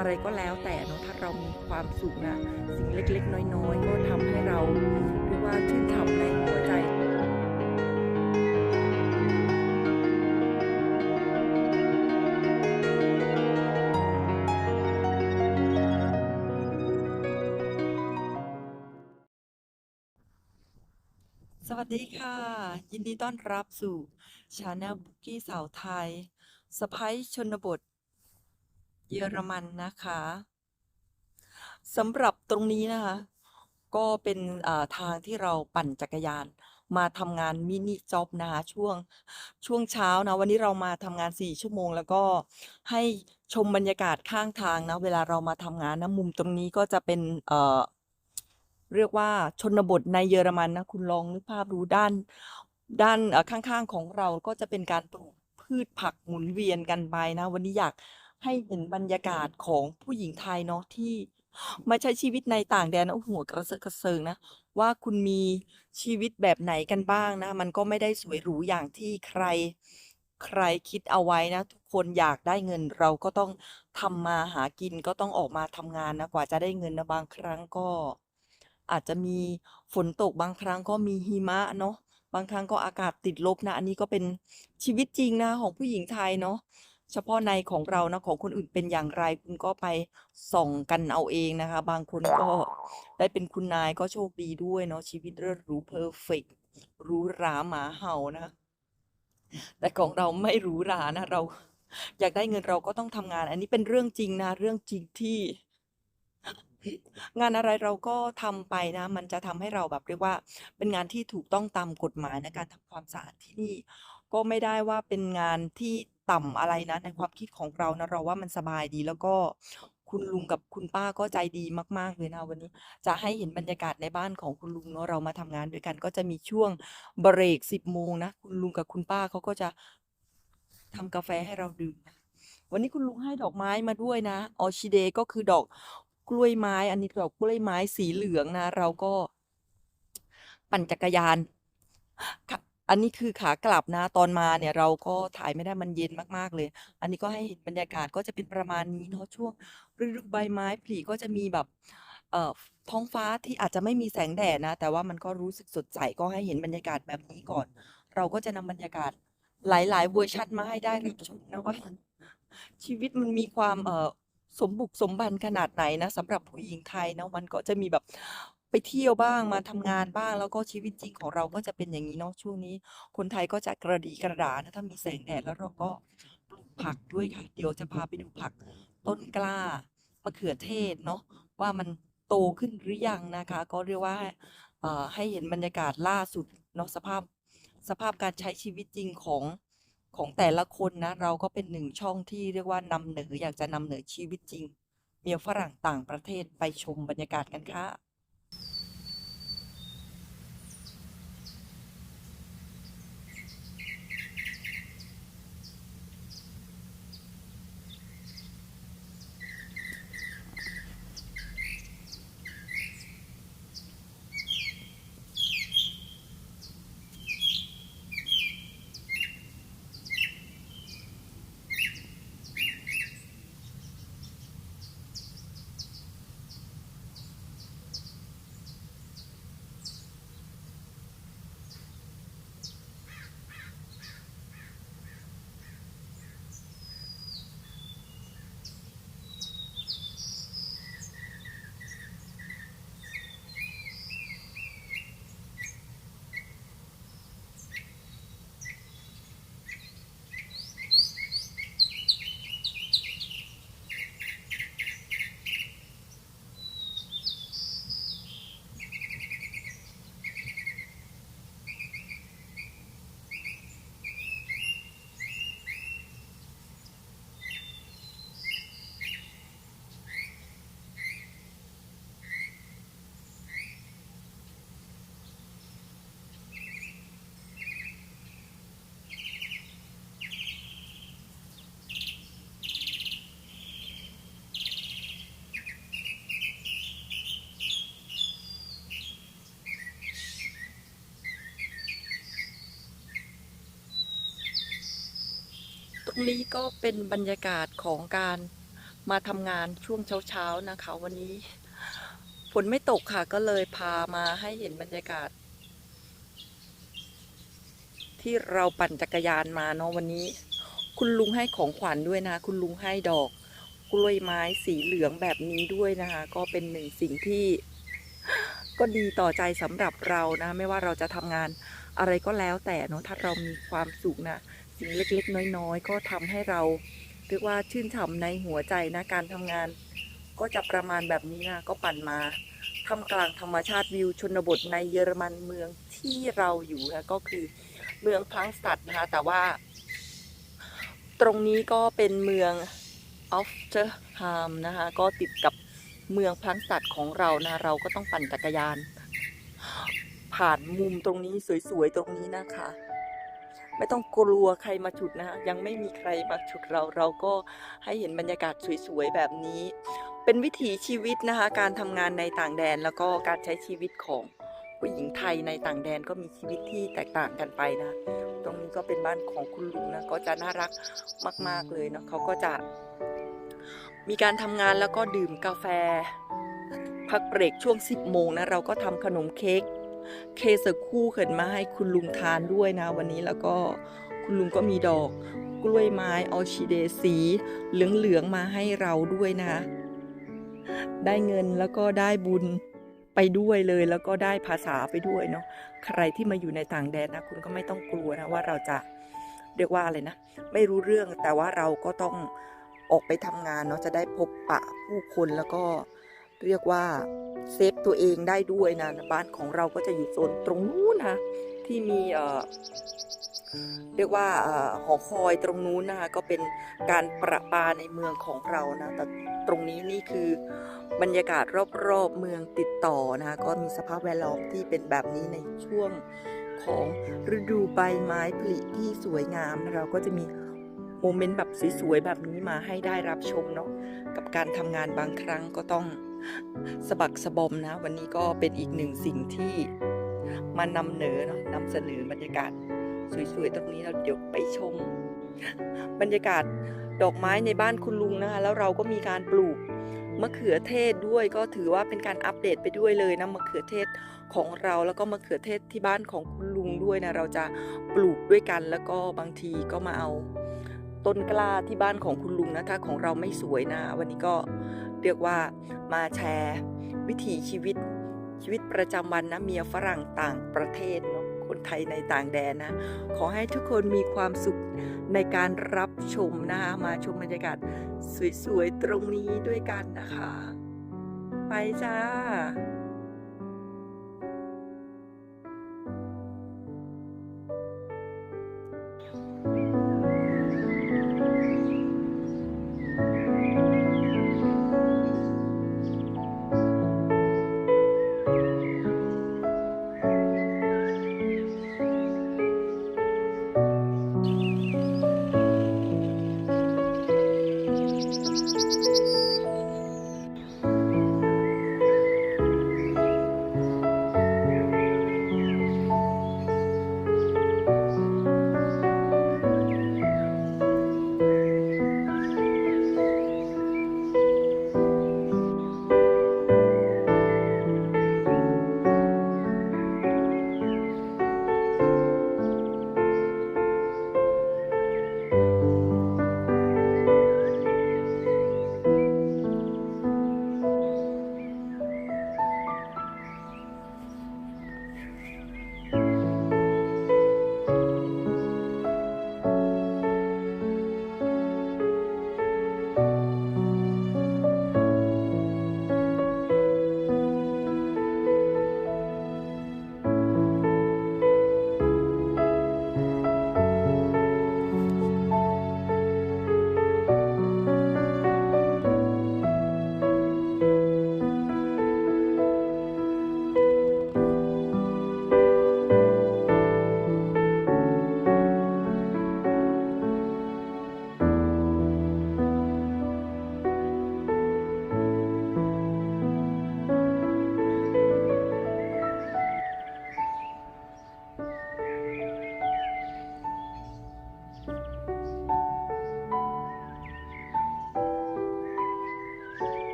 อะไรก็แล้วแต่เนาะถ้าเรามีความสุขนะสิ่งเล็กๆ น้อยๆ ก็ทำให้เราเรียกว่าชื่นฉ่ำในหัวใจสวัสดีค่ะ ยินดีต้อนรับสู่ชาแนลบุกกี้สาวไทยสไปชนบท เยอรมันนะคะสำหรับตรงนี้นะคะ ก็เป็นทางที่เราปั่นจักรยาน มาทำงานมินิจ็อบนะคะช่วงช่วงเช้านะ วันนี้เรามาทำงาน4ชั่วโมง แล้วก็ให้ชมบรรยากาศข้างทางนะ เวลาเรามาทำงานนะมุมตรงนี้ก็จะเป็นเอ่อเรียกว่าชนบทในเยอรมันนะ คุณลองนึกภาพดูด้านด้านข้างๆของเราก็จะเป็นการปลูกพืชผักหมุนเวียนกันไปนะ วันนี้อยาก ให้เห็นบรรยากาศของผู้หญิงไทยเนาะที่มาใช้ชีวิตในต่างแดนนะโอ้โหกระเซาะกระเซิงนะ ว่าคุณมีชีวิตแบบไหนกันบ้างนะ มันก็ไม่ได้สวยหรูอย่างที่ใครใครคิดเอาไว้นะ ทุกคนอยากได้เงินเราก็ต้องทำมาหากินก็ต้องออกมาทำงานนะกว่าจะได้เงินนะบางครั้งก็ อาจจะมีฝนตกบางครั้งก็มีหิมะเนาะบางครั้งก็อากาศติดลบนะ อันนี้ก็เป็นชีวิตจริงนะของผู้หญิงไทยเนาะ เฉพาะในของเรานะของคนอื่นเป็นอย่างไร คุณก็ไปส่องกันเอาเองนะคะ บางคนก็ได้เป็นคุณนายก็โชคดีด้วยเนาะชีวิตเลิศหรูเพอร์เฟกต์รูหราหมาเห่านะแต่ของเราไม่รูหรานะ เรา อยากได้เงินเราก็ต้องทำงาน อันนี้เป็นเรื่องจริงนะ เรื่องจริงที่ งานอะไรเราก็ทำไปนะ มันจะทำให้เราแบบเรียกว่า เป็นงานที่ถูกต้องตามกฎหมายนะการทำความสะอาดที่นี่ ก็ไม่ได้ว่าเป็นงานที่ต่ำอะไรนะ ในความคิดของเรานะ เราว่ามันสบายดีแล้วก็คุณลุงกับคุณป้าก็ใจดีมากๆเลยนะวันนี้ จะให้เห็นบรรยากาศในบ้านของคุณลุงเนาะเรามาทำงานด้วยกัน ก็จะมีช่วงเบรก10โมงนะคุณลุงกับคุณป้าเขาก็จะทำกาแฟให้เราดื่มนะวันนี้คุณลุงให้ดอกไม้มาด้วยนะ Orchidea ก็คือดอกกล้วยไม้ อันนี้ดอกกล้วยไม้สีเหลืองนะ เราก็ ปั่นจักรยาน อันนี้คือขากลับนะตอนมาเนี่ยเราก็ถ่ายไม่ได้มันเย็นมากๆเลย อันนี้ก็ให้เห็นบรรยากาศก็จะเป็นประมาณนี้เนาะช่วงฤดูใบไม้ผลิก็จะมีแบบเอ่อท้องฟ้าที่อาจจะไม่มีแสงแดดนะ แต่ว่ามันก็รู้สึกสดใสก็ให้เห็นบรรยากาศแบบนี้ก่อน เราก็จะนำบรรยากาศหลาย ๆ เวอร์ชันมาให้ได้รับชมนะว่าชีวิตมันมีความเอ่อสมบุกสมบันขนาดไหนนะสำหรับผู้หญิงไทยเนาะมันก็จะมีแบบ ไปเที่ยวบ้างมาทำงานบ้าง แล้วก็ชีวิตจริงของเราก็จะเป็นอย่างงี้เนาะช่วงนี้ คนไทยก็จะกระดีกระดานะถ้ามีแสงแดดแล้วเราก็ปลูกผักด้วยค่ะ เดี๋ยวจะพาไปดูผักต้นกล้ามะเขือเทศเนาะว่ามันโตขึ้นหรือยังนะคะ ก็เรียกว่าเอ่อให้เห็นบรรยากาศล่าสุดเนาะสภาพสภาพการใช้ชีวิตจริงของของแต่ละคนนะ เราก็เป็นหนึ่งช่องที่เรียกว่านำเหนืออยากจะนำเหนือชีวิตจริง เมียฝรั่งต่างประเทศไปชมบรรยากาศกันค่ะ นี้ก็เป็นบรรยากาศของการมาทำงานช่วงเช้าๆนะคะ วันนี้ฝนไม่ตกค่ะก็เลยพามาให้เห็นบรรยากาศ ที่เราปั่นจักรยานมาเนาะวันนี้ คุณลุงให้ของขวัญด้วยนะ คุณลุงให้ดอก กล้วยไม้สีเหลืองแบบนี้ด้วยนะคะ ก็เป็นหนึ่งสิ่งที่ ก็ดีต่อใจสำหรับเรานะ ไม่ว่าเราจะทำงานอะไรก็แล้วแต่เนาะถ้าเรามีความสุขนะ สิ่งเล็กๆ น้อยๆ ก็ทำให้เราเรียกว่าชื่นฉ่ำในหัวใจนะการทำงาน ก็จะประมาณแบบนี้นะก็ปั่นมาท่ามกลางธรรมชาติวิวชนบทในเยอรมันเมืองที่เราอยู่นะก็คือเมืองพังสตัดนะคะแต่ว่า ตรงนี้ก็เป็นเมืองออฟเ e อร์ฮามนะคะก็ติดกับเมืองพังสตัดของเรานะเราก็ต้องปั่นจักรยาน ผ่านมุมตรงนี้สวยๆตรงนี้นะคะ ไม่ต้องกลัวใครมาฉุดนะคะยังไม่มีใครมาฉุดเราเราก็ให้เห็นบรรยากาศสวยๆแบบนี้ เป็นวิถีชีวิตนะคะ การทำงานในต่างแดนแล้วก็การใช้ชีวิตของผู้หญิงไทยในต่างแดนก็มีชีวิตที่แตกต่างกันไปนะ ตรงนี้ก็เป็นบ้านของคุณลุงนะก็จะน่ารักมาก ๆเลยเนาะเขาก็จะ มีการทำงานแล้วก็ดื่มกาแฟพักเบรกช่วง 10โมงนะเราก็ทำขนมเค้ก เคสคู่เขินมาให้คุณลุงทานด้วยนะ วันนี้แล้วก็คุณลุงก็มีดอกกล้วยไม้ออชิเดสีเหลืองๆมาให้เราด้วยนะ ได้เงินแล้วก็ได้บุญไปด้วยเลยแล้วก็ได้ภาษาไปด้วยเนาะใครที่มาอยู่ในต่างแดนนะคุณก็ไม่ต้องกลัวนะว่าเราจะเรียกว่าอะไรนะ ไม่รู้เรื่องแต่ว่าเราก็ต้องออกไปทำงานเนาะจะได้พบปะผู้คนแล้วก็ เรียกว่าเซฟตัวเองได้ด้วยนะบ้านของเราก็จะอยู่โซนตรงนู้นนะที่มีเอ่อเรียกว่าหอคอยตรงนู้นนะคะก็เป็นการประปาในเมืองของเรานะแต่ตรงนี้นี่คือบรรยากาศรอบๆเมืองติดต่อนะคะก็มีสภาพแวดล้อมที่เป็นแบบนี้ในช่วงของฤดูใบไม้ผลิที่สวยงามนะเราก็จะมีโมเมนต์แบบสวยๆแบบนี้มาให้ได้รับชมเนาะกับการทำงานบางครั้งก็ต้อง สะบักสะบอมนะ วันนี้ก็เป็นอีกหนึ่งสิ่งที่มานำเหนอเนาะนำเสนอบรรยากาศสวยๆ ตรงนี้เราเดี๋ยวไปชม บรรยากาศดอกไม้ในบ้านคุณลุงนะคะแล้วเราก็มีการปลูกมะเขือเทศด้วยก็ถือว่าเป็นการอัปเดตไปด้วยเลยนะมะเขือเทศของเราแล้วก็มะเขือเทศที่บ้านของคุณลุงด้วยนะเราจะปลูกด้วยกันแล้วก็บางทีก็มาเอา ต้นกล้าที่บ้านของคุณลุงนะถ้าของเราไม่สวยนะ วันนี้ก็เรียกว่ามาแชร์ วิถีชีวิตชีวิตประจำวันนะเมียฝรั่งต่างประเทศเนาะคนไทยในต่างแดนนะ ขอให้ทุกคนมีความสุขในการรับชมนะคะมาชมบรรยากาศสวยๆ ตรงนี้ด้วยกันนะคะ ไปจ้า